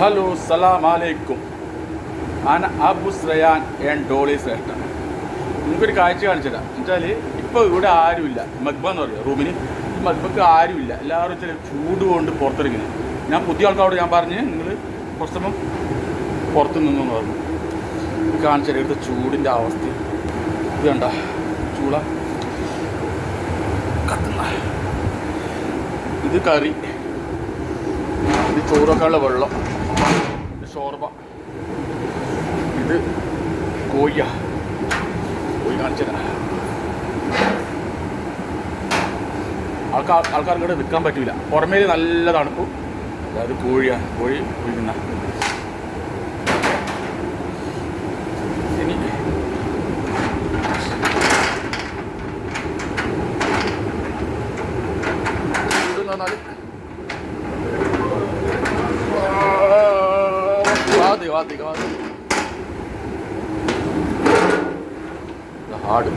Hello സലാം അലൈക്കും. ഞാൻ Abu ശ്രയാൻ and Dolly ശ്രേഷ്ഠ നിങ്ങൾക്കൊരു കാഴ്ച കാണിച്ചുതരാം. എന്നുവെച്ചാൽ ഇപ്പോൾ ഇവിടെ ആരുമില്ല. മഗ്ബ എന്ന് പറയുക റൂമിന്. ഈ മഗ്ബക്ക് ആരുമില്ല. എല്ലാവരും ചില ചൂട് കൊണ്ട് പുറത്തിറങ്ങുന്നത് ഞാൻ പുതിയ ആൾക്കാരോട് ഞാൻ പറഞ്ഞ് നിങ്ങൾ കുറച്ച് സമയം പുറത്ത് നിന്നു എന്ന് പറഞ്ഞു. കാണിച്ചാൽ ഇവിടുത്തെ ചൂടിന്റെ അവസ്ഥ. ഇത് കണ്ട? ചൂള കത്തുന്ന. ഇത് കറി. ഇത് ചോറൊക്കെയുള്ള വെള്ളം. ഷോർബ ഇത് കോയ്യ കോഴി കാണിച്ചത്. ആൾക്കാർ ആൾക്കാർക്ക് ഇവിടെ നിൽക്കാൻ പറ്റില്ല പുറമേ നല്ല തണുപ്പ്. അതായത് കോഴിയാണ് കോഴി കുഴിക്കുന്ന. വാതി വാതി വാതി ആട്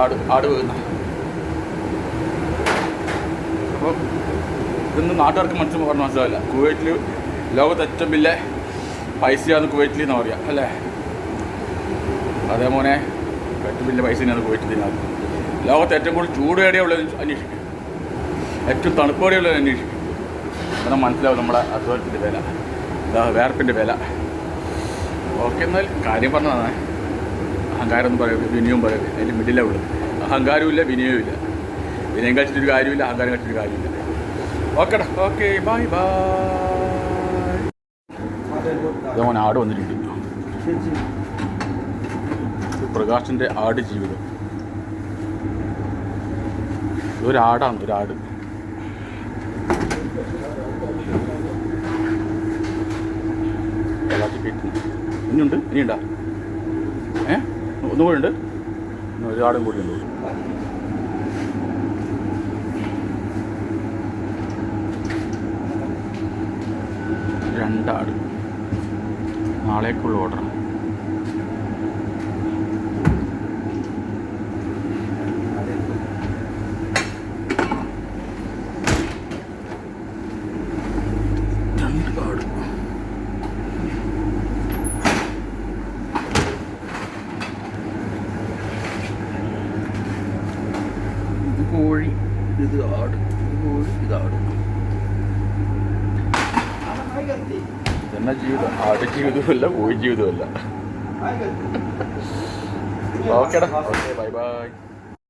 ആട് ആട് അപ്പോൾ ഇതൊന്നും നാട്ടുകാർക്ക് മനസ്സിൽ പറഞ്ഞ മനസ്സിലാവില്ല. കുവൈറ്റിൽ ലോകത്ത് ഏറ്റവും വലിയ പൈസയാണ് കുവൈറ്റിൽ എന്ന് പറയാം അല്ലേ? അതേ മോനെ ഏറ്റവും വലിയ പൈസ തന്നെയാണ് കുവൈറ്റിൽ ലോകത്ത് ഏറ്റവും കൂടുതൽ ചൂട് എവിടെയുള്ളത് അന്വേഷിക്കും. ഏറ്റവും തണുപ്പോടെയുള്ള അന്വേഷിക്കും എന്നാൽ മനസ്സിലാവും നമ്മുടെ അധ്വാനത്തിന്റെ വില. വേർപ്പിന്റെ വില. ഓക്കെ എന്നാൽ കാര്യം പറഞ്ഞതാണ്. അഹങ്കാരം എന്ന് പറയും വിനയവും പറയും അതിന്റെ മിഡിലേ ഉള്ളൂ. അഹങ്കാരവും ഇല്ല വിനയവും ഇല്ല വിനയം കഴിച്ചിട്ടൊരു കാര്യമില്ല അഹങ്കാരം കഴിച്ചിട്ടൊരു കാര്യമില്ല. ഓക്കെടാ ഓക്കെ ബൈ ബൈ. മോൻ ആട് വന്നിട്ടുണ്ട്. പ്രകാശിന്റെ ആട് ജീവിതം. ഇതൊരാടാണ് ഒരാട് വെള്ളത്തിൽ ഇനിയുണ്ട്? ഇനിയുണ്ടാ? ഏ? ഒന്നും കൂടെ ഉണ്ട് ഒരാടും കൂടി ഉണ്ട്. രണ്ടാട് നാളേക്കുള്ള ഓർഡറാണ്. കോഴി ഇത് ആട്. ഇത് കോഴി ഇതാട് ജീവിതം? ആട് ജീവിതമല്ല കോഴി ജീവിതമല്ല. ഓക്കേടാ. Okay bye bye.